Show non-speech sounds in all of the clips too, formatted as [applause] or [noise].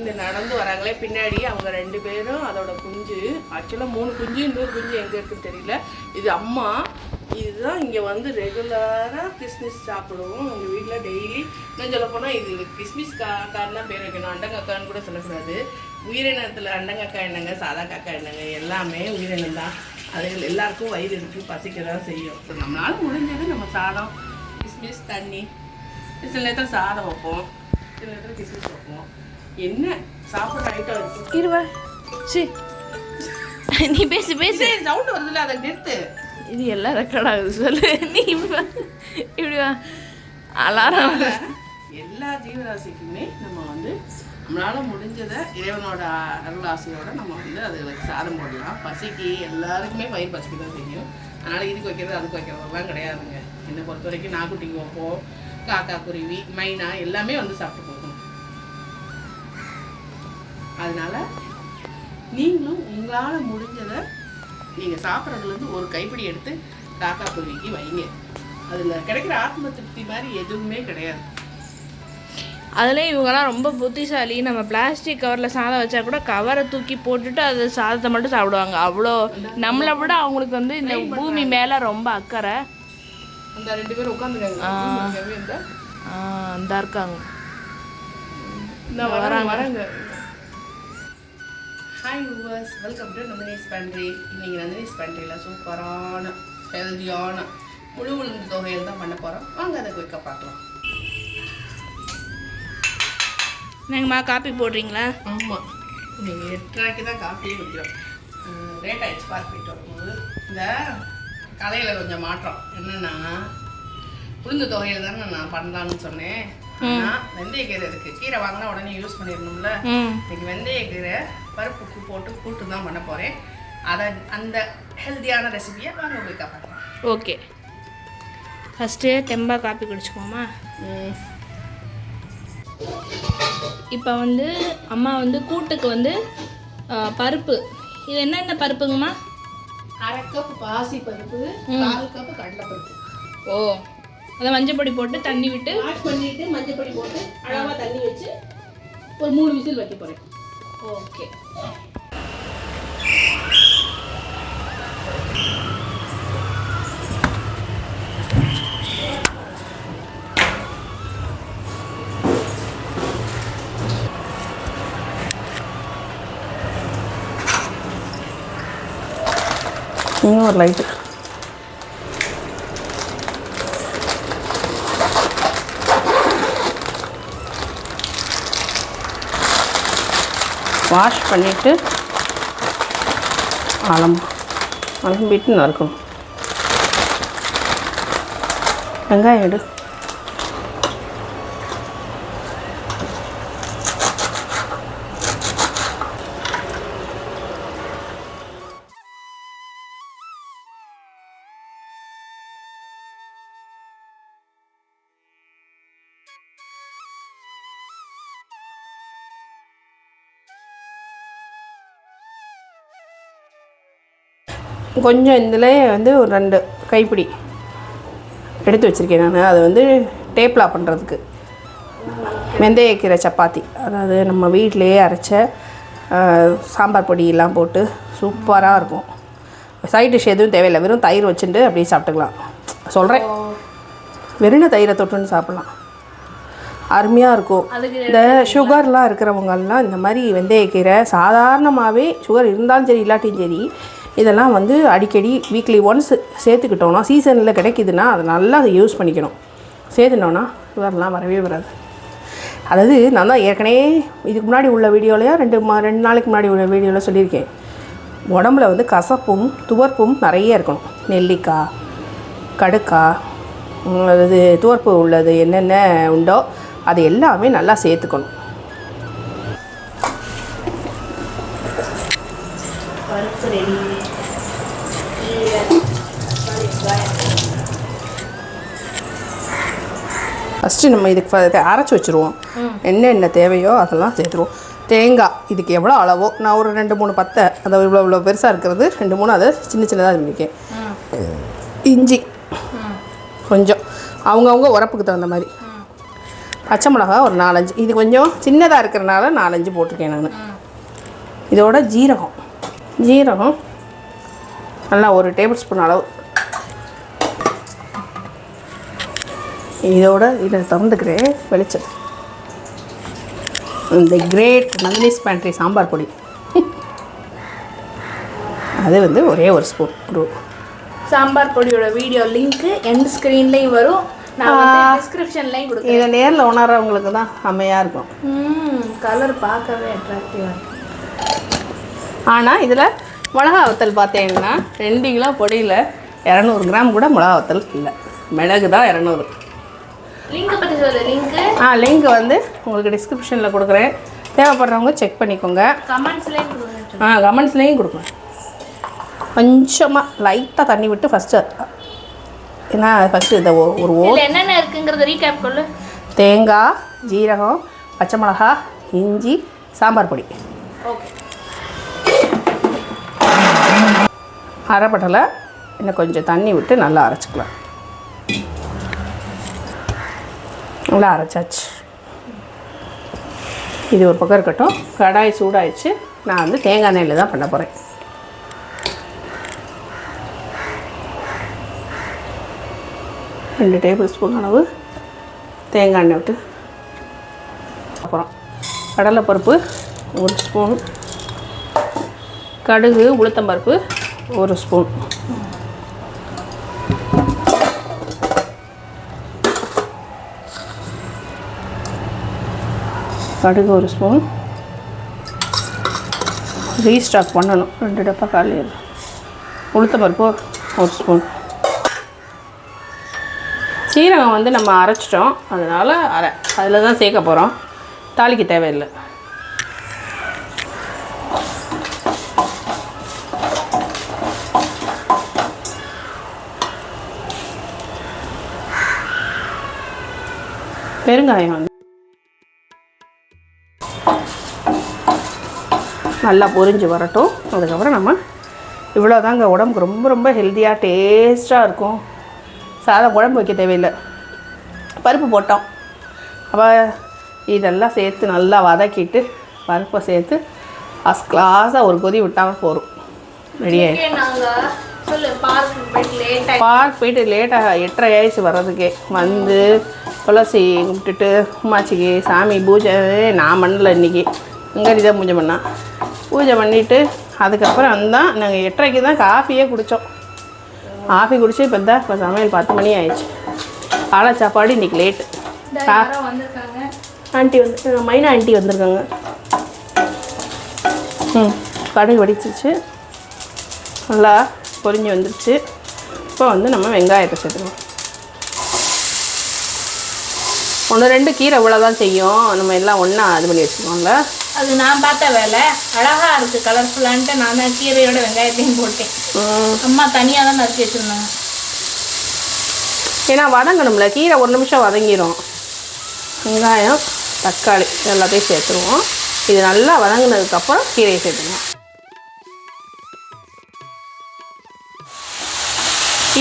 இந்த நடந்து வராங்களே பின்னாடி அவங்க ரெண்டு பேரும் அதோட குஞ்சு. ஆக்சுவலாக மூணு குஞ்சு இன்னொரு குஞ்சு எங்கே இருக்குன்னு தெரியல. இது அம்மா. இதுதான் இங்கே வந்து ரெகுலராக கிஸ்மிஸ் சாப்பிடுவோம். எங்கள் வீட்டில் டெய்லி இன்னும் சொல்ல போனால் இது கிஸ்மிஸ் கா கான்னு தான் பேர் வைக்கணும். அண்டங்காக்கான்னு கூட சொல்லக்கூடாது. உயிரினத்தில் அண்டங்காக்கா என்னங்க சாதா காக்கா என்னங்க எல்லாமே உயிரினம் தான். அதுகள் எல்லாருக்கும் வயிறு இருக்குது பசிக்க தான் செய்யும். இப்போ நம்மளால முடிஞ்சது நம்ம சாதம். கிஸ்மிஸ் தண்ணி. சில நேரத்தில் சாதம் வைப்போம். சில நேரத்தில் கிஸ்மிஸ் வைப்போம். என்ன சாப்பிட்ற ஐட்டம் இருவா. சி. நீ பேசு பேசு. சவுண்ட் வருதுல்ல அதை நிறுத்து. இது எல்லாம் ரெக்கார்ட் ஆகுது சொல்லு. நீ இப்ப- இப்படி வா. அலாரம். எல்லா ஜீவராசிக்குமே நம்ம வந்து நம்மளால முடிஞ்சதை இறைவனோட அருள் ஆசையோட நம்ம வந்து அதுகளுக்கு சாதம் போடலாம். பசிக்கு எல்லாருக்குமே பயிர் பசிக்கு தான் செய்யும். அதனால் இதுக்கு வைக்கிறது அதுக்கு வைக்கிறதெல்லாம் கிடையாதுங்க. என்னை பொறுத்த வரைக்கும் நாக்குட்டிக்கு வைப்போம் காக்கா குருவி மைனா எல்லாமே வந்து சாப்பிட்டு போகும் அதனால நீங்களும் உங்களால் முடிஞ்சதை நீங்கள் சாப்பிட்றதுலேருந்து ஒரு கைப்பிடி எடுத்து காக்கா குருவிக்கு வைங்க. அதில் கிடைக்கிற ஆத்ம திருப்தி மாதிரி எதுவுமே கிடையாது. அதில் இவங்கெல்லாம் ரொம்ப புத்திசாலி. நம்ம பிளாஸ்டிக் கவரில் சாதம் வச்சா கூட கவரை தூக்கி போட்டுட்டு அது சாதத்தை மட்டும் சாப்பிடுவாங்க. அவ்வளோ நம்மளை விட அவங்களுக்கு வந்து இந்த பூமி மேலே ரொம்ப அக்கறை. அந்த ரெண்டு பேரும் உட்காந்துருக்காங்க ஆ, இந்த இருக்காங்க. வராங்க. வராங்க. Hi viewers welcome to Nandini's pantry இன்னைக்கு நந்தினிஸ் பண்ட்ரியில் சூப்பரான ஹெல்தியான முழு உளுந்து தொகையில் தான் பண்ண போகிறோம் வாங்க அதை குயிக்காக பார்க்கலாம். என்னங்கம்மா காப்பி போடுறீங்களா? ஆமாம் நீங்கள் எட்டு ரூபாய்க்கு தான் காஃபியே குடிக்கிறோம். ரேட் ஆயிடுச்சு பார்க் போயிட்டு வரும்போது. இந்த கலையில் கொஞ்சம் மாற்றம். என்னென்னா உளுந்து தொகையில் தானே நான் பண்ணலான்னு சொன்னேன். ஆனால் வெந்தயக்கீரை இருக்குது கீரை வாங்கினா உடனே யூஸ் பண்ணிடணும்ல. இன்னைக்கு வெந்தயக்கீரை பருப்புக்கு போட்டு கூட்டு தான் பண்ண போகிறேன் அதை அந்த ஹெல்த்தியான ரெசிபியை வாங்க போய் பார்க்கலாம் ஓகே. ஃபஸ்ட்டு தெம்பா காப்பி குடிச்சுக்கோமா இப்போ வந்து அம்மா வந்து கூட்டுக்கு வந்து பருப்பு. இது என்னென்ன பருப்புங்கம்மா? அரை கப் பாசி பருப்பு கால் கப் கடலை பருப்பு ஓ. அதை மஞ்சள் பொடி போட்டு தண்ணி விட்டு வாஷ் பண்ணிட்டு மஞ்சள் பொடி போட்டு அளவாக தண்ணி வச்சு ஒரு மூணு விசில் வைக்க போகிறேன் ஓகே இன்னும் ஒரு லைட்டு வாஷ் பண்ணிவிட்டு அலம் அலம்பிட்டு நறுக்கணும். வெங்காயம் எடு. கொஞ்சம் இதில் வந்து ஒரு ரெண்டு கைப்பிடி எடுத்து வச்சுருக்கேன் நான். அதை வந்து டேப்லா பண்ணுறதுக்கு வெந்தயக்கீரை சப்பாத்தி. அதாவது நம்ம வீட்டிலையே அரைச்ச சாம்பார் பொடியெல்லாம் போட்டு சூப்பராக இருக்கும். சைட் டிஷ் எதுவும் தேவையில்லை. வெறும் தயிர் வச்சுட்டு அப்படியே சாப்பிட்டுக்கலாம். சொல்கிறேன் வெறும் தயிரை தொட்டுன்னு சாப்பிட்லாம். அருமையாக இருக்கும். இந்த சுகர்லாம் இருக்கிறவங்கெல்லாம் இந்த மாதிரி வெந்தயக்கீரை சாதாரணமாகவே சுகர் இருந்தாலும் சரி இல்லாட்டியும் சரி இதெல்லாம் வந்து அடிக்கடி வீக்லி ஒன்ஸ் சேர்த்துக்கிட்டோம்னா சீசனில் கிடைக்குதுன்னா அதை நல்லா அதை யூஸ் பண்ணிக்கணும். சேர்த்துனோன்னா சுகர்லாம் வரவே வராது. அதாவது நான் தான் ஏற்கனவே இதுக்கு முன்னாடி உள்ள வீடியோலையா ரெண்டு மா ரெண்டு நாளைக்கு முன்னாடி உள்ள வீடியோவில் சொல்லியிருக்கேன். உடம்புல வந்து கசப்பும் துவர்ப்பும் நிறைய இருக்கணும். நெல்லிக்காய் கடுக்காய் அதாவது துவர்ப்பு உள்ளது என்னென்ன உண்டோ அது எல்லாமே நல்லா சேர்த்துக்கணும். பருப்பு ரெடி. ஃபஸ்ட்டு நம்ம இதுக்கு அரைச்சி வச்சுருவோம். என்னென்ன தேவையோ அதெல்லாம் சேர்த்துருவோம். தேங்காய் இதுக்கு எவ்வளோ அளவோ? நான் ஒரு ரெண்டு மூணு பத்தை அதை இவ்வளோ இவ்வளோ பெருசாக இருக்கிறது ரெண்டு மூணு அதை சின்ன சின்னதாக பண்ணியிருக்கேன் இஞ்சி. கொஞ்சம். அவங்கவுங்க உரப்புக்கு தகுந்த மாதிரி. பச்சை மிளகா ஒரு நாலஞ்சு. இது கொஞ்சம் சின்னதாக இருக்கிறனால நாலஞ்சு போட்டிருக்கேன் நான். இதோட ஜீரகம். ஜீரகம். நல்லா ஒரு டேபிள் ஸ்பூன் அளவு. இதோட இதை திறந்துக்கிறேன். வெளிச்சம் இந்த கிரேட் நந்தினிஸ் பேண்ட்ரி சாம்பார் பொடி. அது வந்து ஒரே ஒரு ஸ்பூன். ஒரு சாம்பார் பொடியோட வீடியோ லிங்க் எண்ட் ஸ்க்ரீன்லேயும் வரும். நான் டிஸ்கிரிப்ஷன்லேயும் கொடுக்குறேன். இதை நேரில் உணர்றவங்களுக்கு தான் செம்மையாக இருக்கும். கலர் பார்க்கவே அட்ராக்டிவாக இருக்கு. ஆனால் இதில் மிளகா வத்தல் பார்த்தீங்கன்னா ரெண்டு கிலோ பொடியில் இரநூறு கிராம் கூட மிளகா வத்தல் இல்லை. மிளகு தான் இரநூறு லிங்க் பற்றி சொல்லு லிங்க் ஆ லிங்க் வந்து உங்களுக்கு டிஸ்கிரிப்ஷனில் கொடுக்குறேன். தேவைப்படுறவங்க செக் பண்ணிக்கோங்க. கமெண்ட்ஸ்லேயும் கொடுங்க. ஆ கமெண்ட்ஸ்லேயும் கொடுக்குறேன் கொஞ்சமாக லைட்டாக தண்ணி விட்டு ஃபஸ்ட்டு ஏன்னா ஃபஸ்ட்டு இந்த ஒரு ஓ இதில் என்னென்ன இருக்குங்கிறத ரீகேப் கொள்ளு தேங்காய் ஜீரகம் பச்சை மிளகா இஞ்சி சாம்பார் பொடி. ஓகே அரைப்பட்டலை இன்னும் கொஞ்சம் தண்ணி விட்டு நல்லா அரைச்சிக்கலாம். நல்லா அரைச்சாச்சு. இது ஒரு பக்கம் இருக்கட்டும். கடாய் சூடாயிடுச்சு. நான் வந்து தேங்காய் எண்ணெயில் தான் பண்ண போகிறேன் ரெண்டு டேபிள் ஸ்பூன் அளவு தேங்காய் எண்ணெய் விட்டு அப்புறம் கடலைப்பருப்பு ஒரு ஸ்பூன். கடுகு உளுத்தம்பருப்பு ஒரு ஸ்பூன். கடுகு ஒரு ஸ்பூன். ரீஸ்டாக் பண்ணணும். ரெண்டு டப்பா காலையில் உளுத்தம்பருப்பு ஒரு ஸ்பூன். சீரகம் வந்து நம்ம அரைச்சிட்டோம். அதனால் அரை. அதில் தான் சேர்க்க போகிறோம் தாளிக்கு தேவையில்லை. பெருங்காயம் வந்து நல்லா பொரிஞ்சு வரட்டும். அதுக்கப்புறம் நம்ம இவ்வளோதாங்க உடம்புக்கு ரொம்ப ரொம்ப ஹெல்த்தியாக டேஸ்ட்டாக இருக்கும். சாதம் குழம்பு வைக்க தேவையில்லை. பருப்பு போட்டோம். அப்போ இதெல்லாம் சேர்த்து நல்லா வதக்கிட்டு பருப்பை சேர்த்து ஃபஸ்ட் கிளாஸாக ஒரு கொதி விட்டால் போதும். ரெடியாகி நாங்கள் சொல்லு பார்க்கு போயிட்டு லேட்டாக பார்க் போயிட்டு லேட்டாக எட்டரை ஆயிடுச்சு வர்றதுக்கே. வந்து துளசி கும்பிட்டுட்டு உமாச்சிக்கு சாமி பூஜை நான் பண்ணல இன்னைக்கு. வெங்காரி தான் பூஜை பண்ணான் பூஜை பண்ணிவிட்டு அதுக்கப்புறம் தான் நாங்கள் எட்டரைக்கு தான் காஃபியே குடித்தோம் காஃபி குடிச்சு இப்போ தான் இப்போ சமையல் பத்து மணி ஆயிடுச்சு. காலை சாப்பாடு இன்றைக்கி லேட்டு ஆண்டி வந்து மைனா ஆண்டி வந்திருக்காங்க. ம் கடுகு வடிச்சிச்சு. நல்லா பொரிஞ்சு வந்துருச்சு. இப்போ வந்து நம்ம வெங்காயத்தை சேர்த்துக்கலாம் ஒன்று ரெண்டு கீரை இவ்வளோதான் செய்யும். நம்ம எல்லாம் ஒன்றா இது பண்ணி வச்சுக்கோங்கள அது நான் பார்த்த வேலை. அழகா இருக்கு கலர்ஃபுல்லான்ட்டு நான் தான் கீரையோட வெங்காயத்தையும் போட்டேன். அம்மா தனியாக தான் நறுக்கி வச்சுருந்தாங்க. ஏன்னா வதங்கணும்ல கீரை ஒரு நிமிஷம் வதங்கிடும் வெங்காயம் தக்காளி எல்லாத்தையும் சேர்த்துருவோம். இது நல்லா வதங்கினதுக்கப்புறம் கீரையை சேர்த்துக்கலாம்.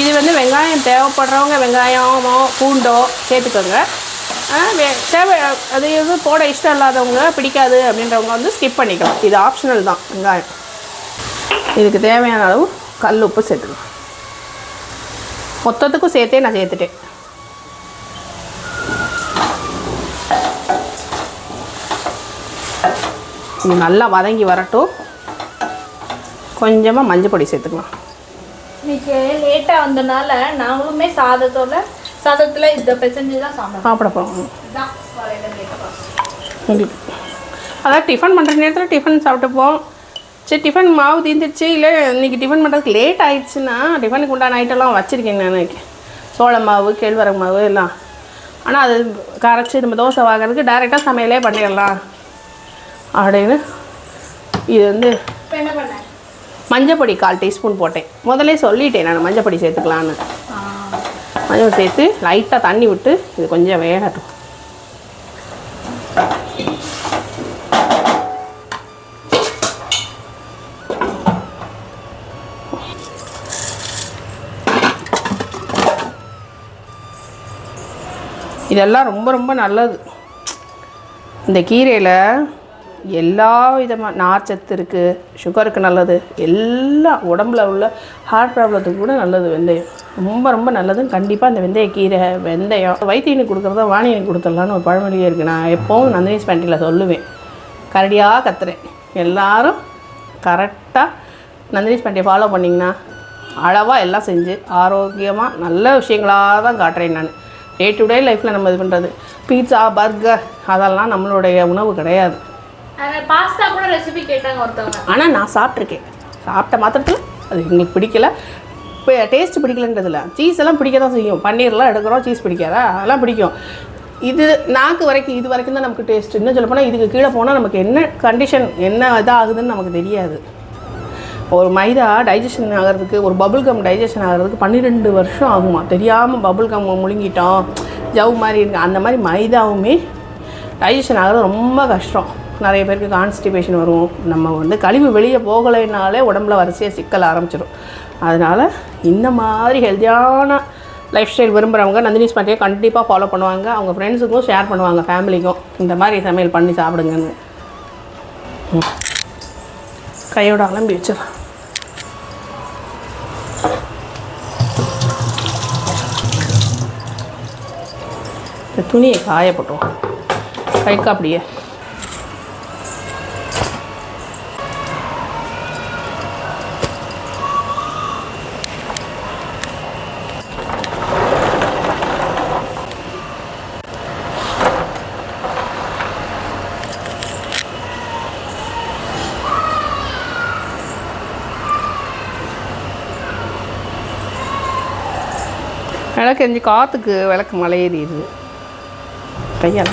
இது வந்து வெங்காயம் தேவைப்படுறவங்க வெங்காயமோ பூண்டோ சேர்த்துக்கோங்க. தேவை அது எதுவும் போட இஷ்டம் இல்லாதவங்க பிடிக்காது அப்படின்றவங்க வந்து ஸ்கிப் பண்ணிக்கலாம். இது ஆப்ஷனல் தான் வெங்காயம். இதுக்கு தேவையான அளவு கல் உப்பு சேர்த்துக்கலாம். மொத்தத்துக்கும் சேர்த்தே நான் சேர்த்துட்டேன். இது நல்லா வதங்கி வரட்டும். கொஞ்சமாக மஞ்சள் பொடி சேர்த்துக்கலாம். இன்றைக்கி லேட்டாக வந்தனால நாங்களுமே சாதத்தோட சாதத்தில் இதை பிசைஞ்சு தான் சாப்பிடுவோம் சாப்பிட போகிறோம் அதான் டிஃபன் பண்ணுற நேரத்தில் டிஃபன் சாப்பிட்டுப்போம் சரி டிஃபன் மாவு தீர்ந்துருச்சு இல்லை இன்றைக்கி டிஃபன் பண்ணுறதுக்கு லேட் ஆயிடுச்சுன்னா டிஃபனுக்கு உண்டான ஐட்டம்லாம் வச்சுருக்கேன் நான் சோள மாவு கேழ்வரகு மாவு எல்லாம். ஆனால் அது கரைச்சி நம்ம தோசை வாங்குறதுக்கு டேரெக்டாக சமையலே பண்ணிடலாம். அப்படின்னு இது வந்து இப்போ என்ன பண்ணேன் மஞ்சப்பொடி கால் டீஸ்பூன் போட்டேன். முதல்ல சொல்லிட்டேன் நான் மஞ்சப்பொடி சேர்த்துக்கலான்னு மஞ்சள் சேர்த்து லைட்டாக தண்ணி விட்டு இது கொஞ்சம் வேகட்டும். இதெல்லாம் ரொம்ப ரொம்ப நல்லது. இந்த கீரையில் எல்லா விதமாக நார்ச்சத்து இருக்குது சுகருக்கு நல்லது எல்லாம் உடம்புல உள்ள ஹார்ட் ப்ராப்ளத்துக்கு கூட நல்லது வெந்தயம். ரொம்ப ரொம்ப நல்லது கண்டிப்பாக இந்த வெந்தய கீரை வெந்தயம் வைத்தியனுக்கு கொடுக்குறதா வாணியனுக்கு கொடுத்துடலான்னு ஒரு பழமொழியே இருக்குது நான் எப்போவும் நந்தினிஸ் பேண்டியில் சொல்லுவேன். கரடியாக கத்துறேன். எல்லாரும் கரெக்டாக நந்தினிஸ் பேண்டியை ஃபாலோ பண்ணிங்கன்னா அளவாக எல்லாம் செஞ்சு ஆரோக்கியமாக நல்ல விஷயங்களாக தான் காட்டுறேன் நான். டே டு டே லைஃப்பில் நம்ம இது பண்ணுறது பீட்சா பர்கர் அதெல்லாம் நம்மளுடைய உணவு கிடையாது. பாஸ்தா கூட ரெசிபி கேட்டாங்க ஒருத்தவங்க. ஆனால் நான் சாப்பிட்ருக்கேன் சாப்பிட்ட மாத்திரத்தில் அது எங்களுக்கு பிடிக்கல. இப்போ டேஸ்ட் பிடிக்கலன்றதில்ல சீஸ் எல்லாம் பிடிக்க தான் செய்யும். பன்னீர்லாம் எடுக்கிறோம் சீஸ் பிடிக்காதா? அதெல்லாம் பிடிக்கும். இது நாக்கு வரைக்கும் இது வரைக்கும் தான் நமக்கு டேஸ்ட் இன்னும் சொல்ல போனால் இதுக்கு கீழே போனால் நமக்கு என்ன கண்டிஷன் என்ன இதாகுதுன்னு நமக்கு தெரியாது. ஒரு மைதா டைஜஷன் ஆகிறதுக்கு ஒரு பபுள் கம் டைஜஷன் ஆகிறதுக்கு பன்னிரெண்டு வருஷம் ஆகுமா? தெரியாமல் பபுள் கம் முழுங்கிட்டோம். ஜவ் மாதிரி இருக்கு. அந்த மாதிரி மைதாவுமே டைஜஷன் ஆகிறது ரொம்ப கஷ்டம். நிறைய பேருக்கு கான்ஸ்டிபேஷன் வரும். நம்ம வந்து கழிவு வெளியே போகலைனாலே உடம்புல வரிசையாக சிக்கல் ஆரம்பிச்சிடும் அதனால் இந்த மாதிரி ஹெல்த்தியான லைஃப் ஸ்டைல் விரும்புகிறவங்க நந்தினி பாட்டியை கண்டிப்பாக ஃபாலோ பண்ணுவாங்க. அவங்க ஃப்ரெண்ட்ஸுக்கும் ஷேர் பண்ணுவாங்க ஃபேமிலிக்கும் இந்த மாதிரி சமையல் பண்ணி சாப்பிடுங்கன்னு. கையோட அலம்பி வச்சிடலாம். இந்த துணியை காய போட்டுருவோம் கைக்கு அப்படியே விளக்கு எரிஞ்சு காற்றுக்கு விளக்கு மலை ஏறிடுது. கையால்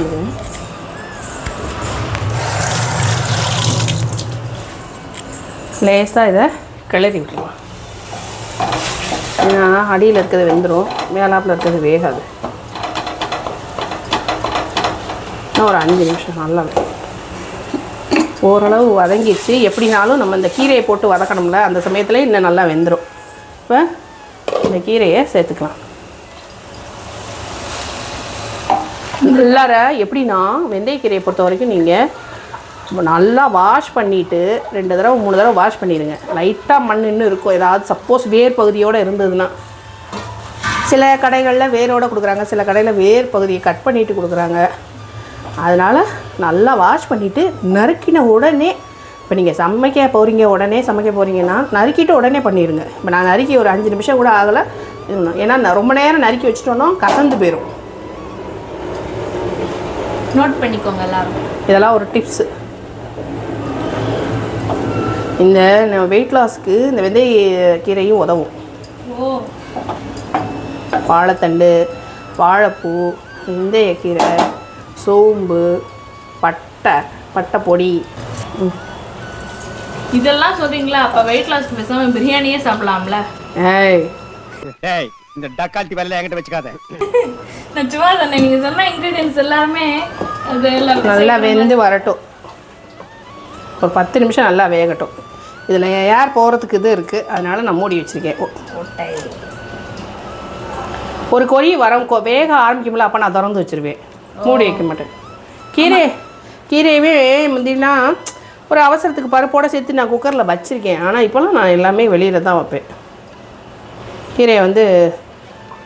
லேசாக இதை கிளறி விட்டுருவோம் ஏன்னா அடியில் இருக்கிறது வெந்துடும் மேலாப்பில் இருக்கிறது வேகாது. இன்னும் ஒரு அஞ்சு நிமிஷம் நல்லா ஓரளவு வதங்கிடுச்சு. எப்படினாலும் நம்ம இந்த கீரையை போட்டு வதக்கணும்ல அந்த சமயத்தில் இன்னும் நல்லா வெந்துடும் இப்போ இந்த கீரையை சேர்த்துக்கலாம். உள்ளார எப்படின்னா வெந்தயக்கீரையை பொறுத்த வரைக்கும் நீங்கள் நல்லா வாஷ் பண்ணிவிட்டு ரெண்டு தடவை மூணு தடவை வாஷ் பண்ணிடுங்க. லைட்டாக மண் இன்னும் இருக்கும். ஏதாவது சப்போஸ் வேர் பகுதியோடு இருந்ததுன்னா. சில கடைகளில் வேரோட கொடுக்குறாங்க. சில கடையில் வேர் பகுதியை கட் பண்ணிவிட்டு கொடுக்குறாங்க. அதனால் நல்லா வாஷ் பண்ணிவிட்டு நறுக்கின உடனே இப்போ நீங்கள் சமைக்க போகிறீங்க உடனே சமைக்க போகிறீங்கன்னா நறுக்கிட்டு உடனே பண்ணிடுங்க. இப்போ நான் நறுக்கி ஒரு அஞ்சு நிமிஷம் கூட ஆகலை. ஏன்னா ரொம்ப நேரம் நறுக்கி வச்சிட்டோன்னா கசந்து போயிடும் நோட் பண்ணிக்கோங்க எல்லாரும். இதெல்லாம் ஒரு டிப்ஸு இந்த வெயிட் லாஸ்க்கு இந்த வெந்தய கீரையும் உதவும். ஓ. வாழைத்தண்டு வாழைப்பூ வெந்தயக்கீரை சோம்பு பட்டை பட்டை பொடி. இதெல்லாம் சொல்றீங்களா? அப்ப வெயிட் லாஸ்க்கு பேசாம பிரியாணியே சாப்பிடலாம்ல. ஏய். ஏய். இந்த டக்கால்ட்டி வேலையில என்கிட்ட வச்சுக்காத. நான் சும்மா சொன்னேன் நீங்க சொன்ன இன்கிரீடியன்ஸ் எல்லாருமே அது எல்லாம் நல்லா வெந்து வரட்டும். ஒரு பத்து நிமிஷம் நல்லா வேகட்டும். இதில் ஏர் போகிறதுக்கு இது இருக்குது அதனால் நான் மூடி வச்சுருக்கேன். ஒரு கொடி வரம் கொ- வேக ஆரம்பிக்கும்ல அப்போ நான் திறந்து வச்சிருவேன். மூடி வைக்க மாட்டேன். கீரை கீரையவே முந்தினா ஒரு அவசரத்துக்கு பருப்போட சேர்த்து நான் குக்கரில் வச்சுருக்கேன். ஆனால் இப்போலாம் நான் எல்லாமே வெளியில் தான் வைப்பேன். கீரையை வந்து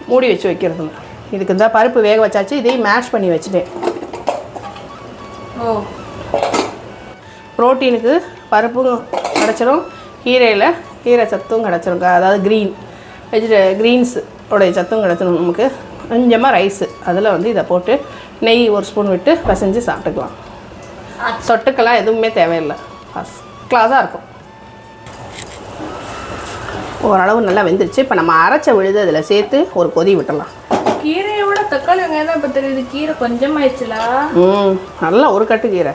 மூடி வச்சு வைக்கிறது. இதுக்கு இந்த பருப்பு வேக வச்சாச்சு இதையும் மேஷ் பண்ணி வச்சுட்டேன். ஓ. ப்ரோட்டீனுக்கு பருப்பும் கிடச்சிரும் கீரையில் கீரை சத்தும் கிடச்சிரும். அதாவது க்ரீன் வெஜிட க்ரீன்ஸ் உடைய சத்தும் கிடச்சிரும் நமக்கு. கொஞ்சமாக ரைஸு அதில் வந்து இதை போட்டு நெய் ஒரு ஸ்பூன் விட்டு பசைஞ்சு சாப்பிட்டுக்கலாம். தொட்டுக்கெல்லாம் எதுவுமே தேவையில்லை. ஃபஸ்ட் கிளாஸாக இருக்கும். ஓரளவு நல்லா வெந்துருச்சு. இப்போ நம்ம அரைச்ச விழுது அதில் சேர்த்து ஒரு கொதி விட்டுடலாம் கீரையை விட தக்காளி வெங்காயம் தான் இப்போ தெரியுது. கீரை கொஞ்சமாயிடுச்சுல. ம் நல்லா ஒரு கட்டு கீரை.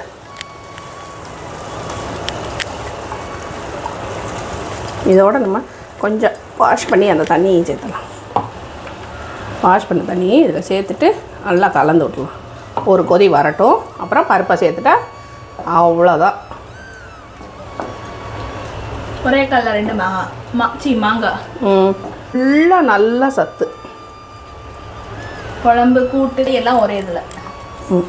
இதோட நம்ம கொஞ்சம் வாஷ் பண்ணி அந்த தண்ணியை சேர்த்துலாம். வாஷ் பண்ண தண்ணியை இதில் சேர்த்துட்டு நல்லா கலந்து விட்றலாம் ஒரு கொதி வரட்டும். அப்புறம் பருப்பை சேர்த்துட்டா அவ்வளோதான் ஒரே கல்ல ரெண்டு மாங்காய் மா சி மாங்காய் ஃபுல்லாக நல்லா சத்து. குழம்பு கூட்டு எல்லாம் ஒரே இதில். ம்.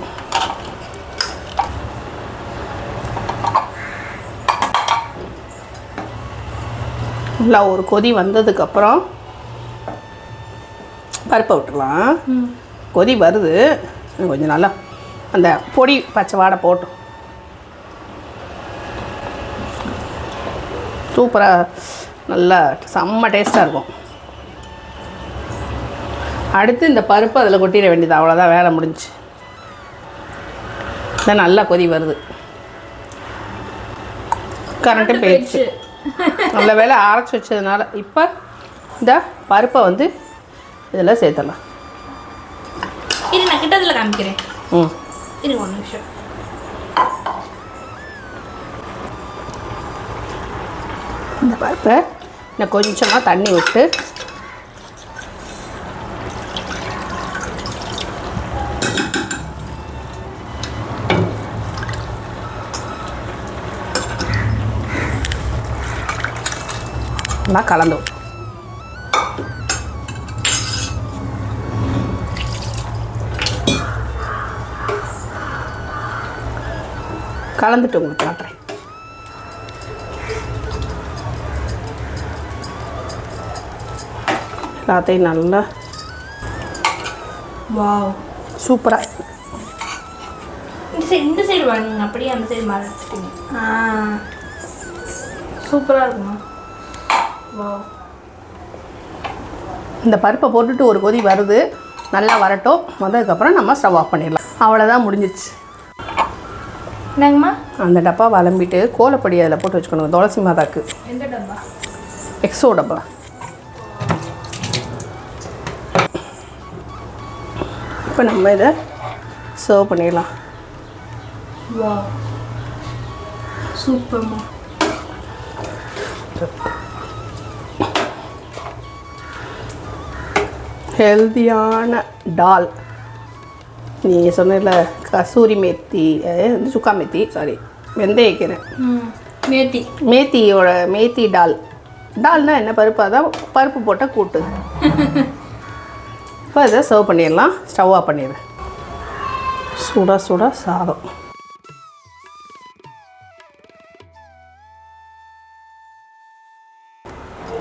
நல்லா ஒரு கொதி வந்ததுக்கப்புறம் பருப்பை விட்டுடலாம். கொதி வருது. கொஞ்சம் நல்லா அந்த பொடி பச்சை வாடை போட்டோம். சூப்பராக நல்லா செம்ம டேஸ்ட்டாக இருக்கும். அடுத்து இந்த பருப்பு அதில் கொட்டிட வேண்டியது அவ்வளோதான் வேலை முடிஞ்சுச்சு இதான் நல்லா கொதி வருது. கரண்ட்டு போயிடுச்சு. நல்ல வேலை அரைச்சி வச்சதுனால இப்போ இந்த பருப்பை வந்து இதில் சேர்த்துடலாம். இது நான் கிட்டத்தில் காமிக்கிறேன். ம். இது ஒரு நிமிஷம். இந்த பருப்பை நான் கொஞ்சமாக தண்ணி விட்டு நல்லா கலந்து. கலந்துட்டு உங்களுக்கு காட்டுறேன் எல்லாத்தையும் நல்லா. வாவ். சூப்பராக இந்த சைடு வாங்க. அப்படியே அந்த சைடு மறைச்சிட்டீங்க ஆ. சூப்பராக இருக்குமா? இந்த பருப்பை போட்டுட்டு ஒரு கொதி வருது. நல்லா வரட்டும். வந்ததுக்கப்புறம் நம்ம ஸ்டவ் ஆஃப் பண்ணிடலாம். அவ்வளோதான் முடிஞ்சிருச்சு. என்னங்கம்மா? அந்த டப்பா வளம்பிட்டு கோலப்பொடி அதில் போட்டு வச்சுக்கணும். துளசி மாதாக்கு எந்த டப்பா? எக்ஸோ டப்பா. இப்போ நம்ம இதை சர்வ் பண்ணிடலாம். வாவ் சூப்பர்மா ஹெல்தியான டால் நீ சொன்னல கசூரி மேத்தி வந்து சுக்கா மேத்தி சாரி வெந்தயக்கீரை. ம் நேத்தி மேத்தியோட மேத்தி டால் டால்னா என்ன பருப்பு? அதான் பருப்பு போட்ட கூட்டு. [laughs] இப்போ இதை சர்வ் பண்ணிடலாம். ஸ்டவ் ஆஃப் பண்ணிடு. சுட சுட சாதம்.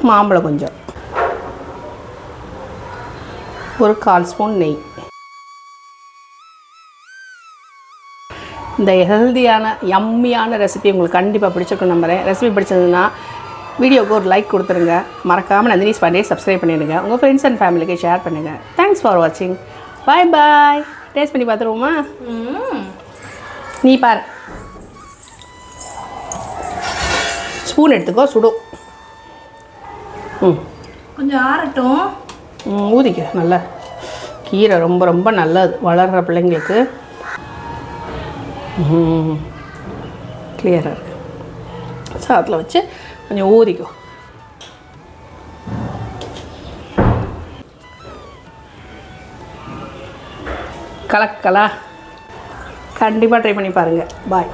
மாம்பழம் கொஞ்சம். ஒரு கால் ஸ்பூன் நெய். இந்த ஹெல்தியான யம்மியான ரெசிபி உங்களுக்கு கண்டிப்பாக பிடிச்சிருக்கும் நம்புகிறேன் ரெசிபி பிடிச்சதுன்னா வீடியோவுக்கு ஒரு லைக் கொடுத்துருங்க. மறக்காமல் நந்தினிஸ் பாண்டே சப்ஸ்கிரைப் பண்ணிடுங்க. உங்கள் ஃப்ரெண்ட்ஸ் அண்ட் ஃபேமிலிக்கு ஷேர் பண்ணுங்கள் தேங்க்ஸ் ஃபார் வாட்சிங் பாய் பாய் டேஸ்ட் பண்ணி பார்த்துருவோமா? ம் நீ பாரு. ஸ்பூன் எடுத்துக்கோ சுடும் ம். கொஞ்சம் ஆறட்டும். ம், ஊதிக்க நல்லா. கீரை ரொம்ப ரொம்ப நல்லது. வளர்கிற பிள்ளைங்களுக்கு. கிளியராக இருக்கு. சாதத்தில் வச்சு கொஞ்சம் ஊதிக்கும் கலக்கலா கண்டிப்பாக ட்ரை பண்ணி பாருங்கள் பாய்